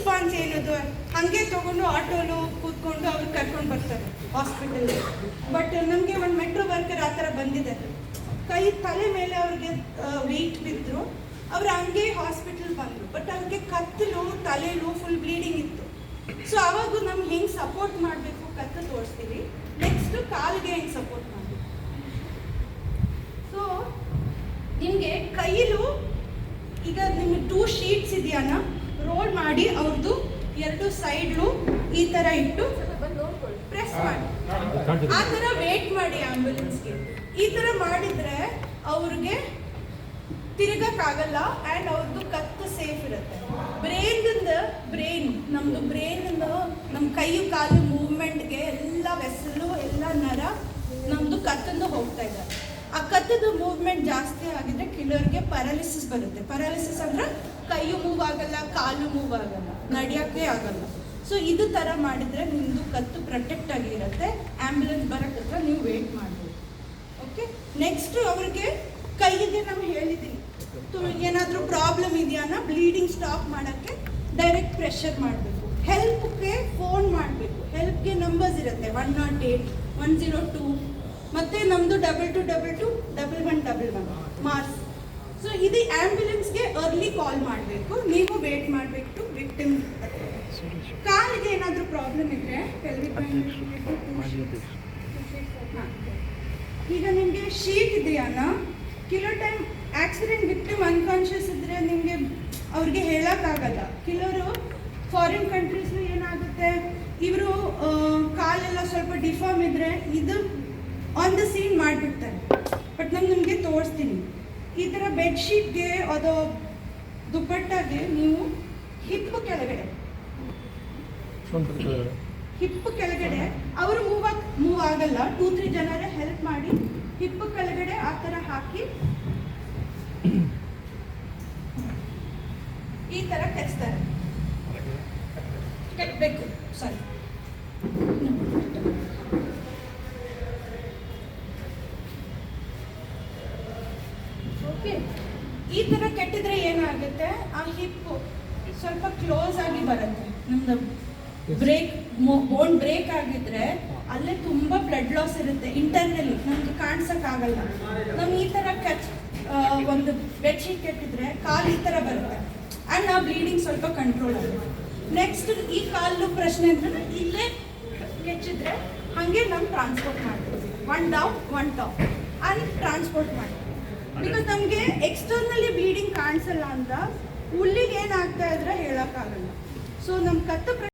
Response ಏನದು ಹಾಗೆ ತಗೊಂಡು ಆಟೋಲು ಕೂತ್ಕೊಂಡು ಅವ್ರು ಕರ್ಕೊಂಡು ಬರ್ತಾರೆ ಹಾಸ್ಪಿಟಲ್ ಬಟ್ ನಮಗೆ ಒಂದು ಮೆಟ್ರೋ ವರ್ಕರ್ ಆ ಥರ ಬಂದಿದೆ. ಕೈ ತಲೆ ಮೇಲೆ ಅವ್ರಿಗೆ ವೆಯ್ಟ್ ಬಿದ್ದರು ಅವ್ರು ಹಂಗೆ ಹಾಸ್ಪಿಟಲ್ ಬಂದರು. ಬಟ್ ಅವ್ರಿಗೆ ಕತ್ತಲು ತಲೆಲು ಫುಲ್ ಬ್ಲೀಡಿಂಗ್ ಇತ್ತು. ಸೊ ಅವಾಗ ನಮ್ಗೆ ಹೆಂಗೆ ಸಪೋರ್ಟ್ ಮಾಡಬೇಕು ಕತ್ತು ತೋರಿಸ್ತೀವಿ. ನೆಕ್ಸ್ಟ್ ಕಾಲಿಗೆ ಹೆಂಗೆ ಸಪೋರ್ಟ್ ಮಾಡಬೇಕು? ಸೊ ನಿಮಗೆ ಕೈಲು ಈಗ ನಿಮ್ಗೆ ಟೂ ಶೀಟ್ಸ್ ಇದೆಯಲ್ಲ ರೋಲ್ ಮಾಡಿ ಅವ್ರದ್ದು ಎರಡು ಸೈಡ್ಲು ಈ ಥರ ಇಟ್ಟು ಪ್ರೆಸ್ ಮಾಡಿ. ಆ ಥರ ವೇಟ್ ಮಾಡಿ ಆಂಬ್ಯುಲೆನ್ಸ್ಗೆ ಈ ಥರ ಮಾಡಿದ್ರೆ ಅವ್ರಿಗೆ ತಿರುಗಕ್ಕಾಗಲ್ಲ ಆ್ಯಂಡ್ ಅವ್ರದ್ದು ಕತ್ತು ಸೇಫ್ ಇರುತ್ತೆ. ಬ್ರೈನ್ದಿಂದ ಬ್ರೈನ್ ನಮ್ಮದು ಬ್ರೈನಿಂದ ನಮ್ಮ ಕೈಯು ಕಾಲು ಮೂವ್ಮೆಂಟ್ಗೆ ಎಲ್ಲ ವೆಸಲು ಎಲ್ಲ ನರ ನಮ್ಮದು ಕತ್ತಂದು ಹೋಗ್ತಾ ಇದೆ ಆ ಕತ್ತದ ಮೂವ್ಮೆಂಟ್ ಜಾಸ್ತಿ ಆಗಿದ್ರೆ ಕೆಲವರಿಗೆ ಪ್ಯಾರಾಲಿಸಿಸ್ ಬರುತ್ತೆ. ಪ್ಯಾರಾಲಿಸಿಸ್ ಅಂದ್ರೆ ಕೈಯು ಮೂವ್ ಆಗಲ್ಲ, ಕಾಲು ಮೂವ್ ಆಗಲ್ಲ, ನಡೆಯೋಕ್ಕೆ ಆಗಲ್ಲ. ಸೊ ಇದು ಥರ ಮಾಡಿದರೆ ನಿಮ್ಮದು ಕತ್ತು ಪ್ರೊಟೆಕ್ಟ್ ಆಗಿರುತ್ತೆ. ಆಂಬ್ಯುಲೆನ್ಸ್ ಬರೋಕ್ಕತ್ರ ನೀವು ವೇಟ್ ಮಾಡ್ಬೋದು. ಓಕೆ ನೆಕ್ಸ್ಟ್ ಅವ್ರಿಗೆ ಕೈಗೆ ನಾವು ಹೇಳಿದ್ದೀವಿ ಏನಾದರೂ ಪ್ರಾಬ್ಲಮ್ ಇದೆಯಾ ಬ್ಲೀಡಿಂಗ್ ಸ್ಟಾಪ್ ಮಾಡೋಕ್ಕೆ ಡೈರೆಕ್ಟ್ ಪ್ರೆಷರ್ ಮಾಡಬೇಕು. ಹೆಲ್ಪ್ಗೆ ಫೋನ್ ಮಾಡಬೇಕು. ಹೆಲ್ಪ್ಗೆ ನಂಬರ್ಸ್ ಇರುತ್ತೆ. One not eight one zero two ಮತ್ತು ನಮ್ಮದು double two double two double one double one Mars so ಇದು ಆ್ಯಂಬ್ಯುಲೆನ್ಸ್ಗೆ ಅರ್ಲಿ ಕಾಲ್ ಮಾಡಬೇಕು. ನೀವು ವೇಟ್ ಮಾಡಬೇಕು ವಿಕ್ಟಿಮ್ ಕಾಲಿಗೆ ಏನಾದರೂ ಪ್ರಾಬ್ಲಮ್ ಇದ್ದರೆ ಈಗ ನಿಮಗೆ ಶೀಟ್ ಇದೆಯಲ್ಲ ಕಿಲೋ ಟೈಮ್ ಆಕ್ಸಿಡೆಂಟ್ ವಿಕ್ಟಿಮ್ ಅನ್ಕಾನ್ಷಿಯಸ್ ಇದ್ದರೆ ನಿಮಗೆ ಅವ್ರಿಗೆ ಹೇಳೋಕ್ಕಾಗಲ್ಲ ಕೆಲವರು ಫಾರಿನ್ ಕಂಟ್ರೀಸ್ ಏನಾಗುತ್ತೆ? ಇವರು ಕಾಲೆಲ್ಲ ಸ್ವಲ್ಪ ಡಿಫಾರ್ಮ್ ಇದ್ದರೆ ಇದು ಆನ್ ದ ಸೀನ್ ಮಾಡಿಬಿಡ್ತಾರೆ. ಬಟ್ ನಾನು ನಿಮಗೆ ತೋರಿಸ್ತೀನಿ. ಈ ಥರ ಬೆಡ್ಶೀಟ್ಗೆ ಅದು ದುಪ್ಪಟ್ಟಾಗೆ ನೀವು ಹಿಪ್ ಕೆಳಗಡೆ. ಹಿಪ್ ಕೆಳಗಡೆ. ಅವರು ಮೂವ್ ಆಗ್ ಮೂವ್ ಆಗಲ್ಲ. ಟೂ ತ್ರೀ ಜನರೇ ಹೆಲ್ಪ್ ಮಾಡಿ ಹಿಪ್ ಕೆಳಗಡೆ ಆ ಥರ ಹಾಕಿ ಈ ಥರ ಕೆಚ್ತಾರೆ ಕೆಟ್ಟಬೇಕು ಸಾರಿ ಈ ಥರ ಕೆಟ್ಟಿದ್ರೆ ಏನಾಗುತ್ತೆ? ಆ ಹಿಪ್ ಸ್ವಲ್ಪ ಕ್ಲೋಸ್ ಆಗಿ ಬರುತ್ತೆ. ನಮ್ದು ಬ್ರೇಕ್ ಬೋನ್ ಬ್ರೇಕ್ ಆಗಿದ್ರೆ ಅಲ್ಲೇ ತುಂಬಾ ಬ್ಲಡ್ ಲಾಸ್ ಇರುತ್ತೆ. ಇಂಟರ್ನಲಿ ನಮ್ಗೆ ಕಾಣಿಸೋಕ್ಕಾಗಲ್ಲ. ನಮ್ಗೆ ಈ ತರ ಕಚ್ ಒಂದು ಬೆಡ್ಶೀಟ್ ಕೆಟ್ಟಿದ್ರೆ ಕಾಲ್ ಈ ತರ ಬರುತ್ತೆ. ಅಂಡ್ ಆ ಬ್ಲೀಡಿಂಗ್ ಸ್ವಲ್ಪ ಕಂಟ್ರೋಲ್ ಆಗುತ್ತೆ. ನೆಕ್ಸ್ಟ್ ಈ ಕಾಲು ಪ್ರಶ್ನೆ ಅಂದ್ರೆ ಇಲ್ಲೇ ಕೆಚ್ಚಿದ್ರೆ ಹಾಗೆ ನಾವು ಟ್ರಾನ್ಸ್ಪೋರ್ಟ್ ಮಾಡ್ತೀವಿ ಒನ್ ಡೌನ್ ಒನ್ ಟಾಪ್ ಅಲ್ಲಿ ಟ್ರಾನ್ಸ್ಪೋರ್ಟ್ ಮಾಡ್ತೀವಿ ಬಿಕಾಸ್ ನಮಗೆ ಎಕ್ಸ್ಟರ್ನಲಿ ಬ್ಲೀಡಿಂಗ್ ಕಾಣಿಸಲ್ಲ ಅಂತ ಹುಲ್ಲಿಗೆ ಏನಾಗ್ತಾ ಇದ್ರೆ ಹೇಳೋಕ್ಕಾಗಲ್ಲ. ಸೊ ನಮ್ಮ ಕತ್ತು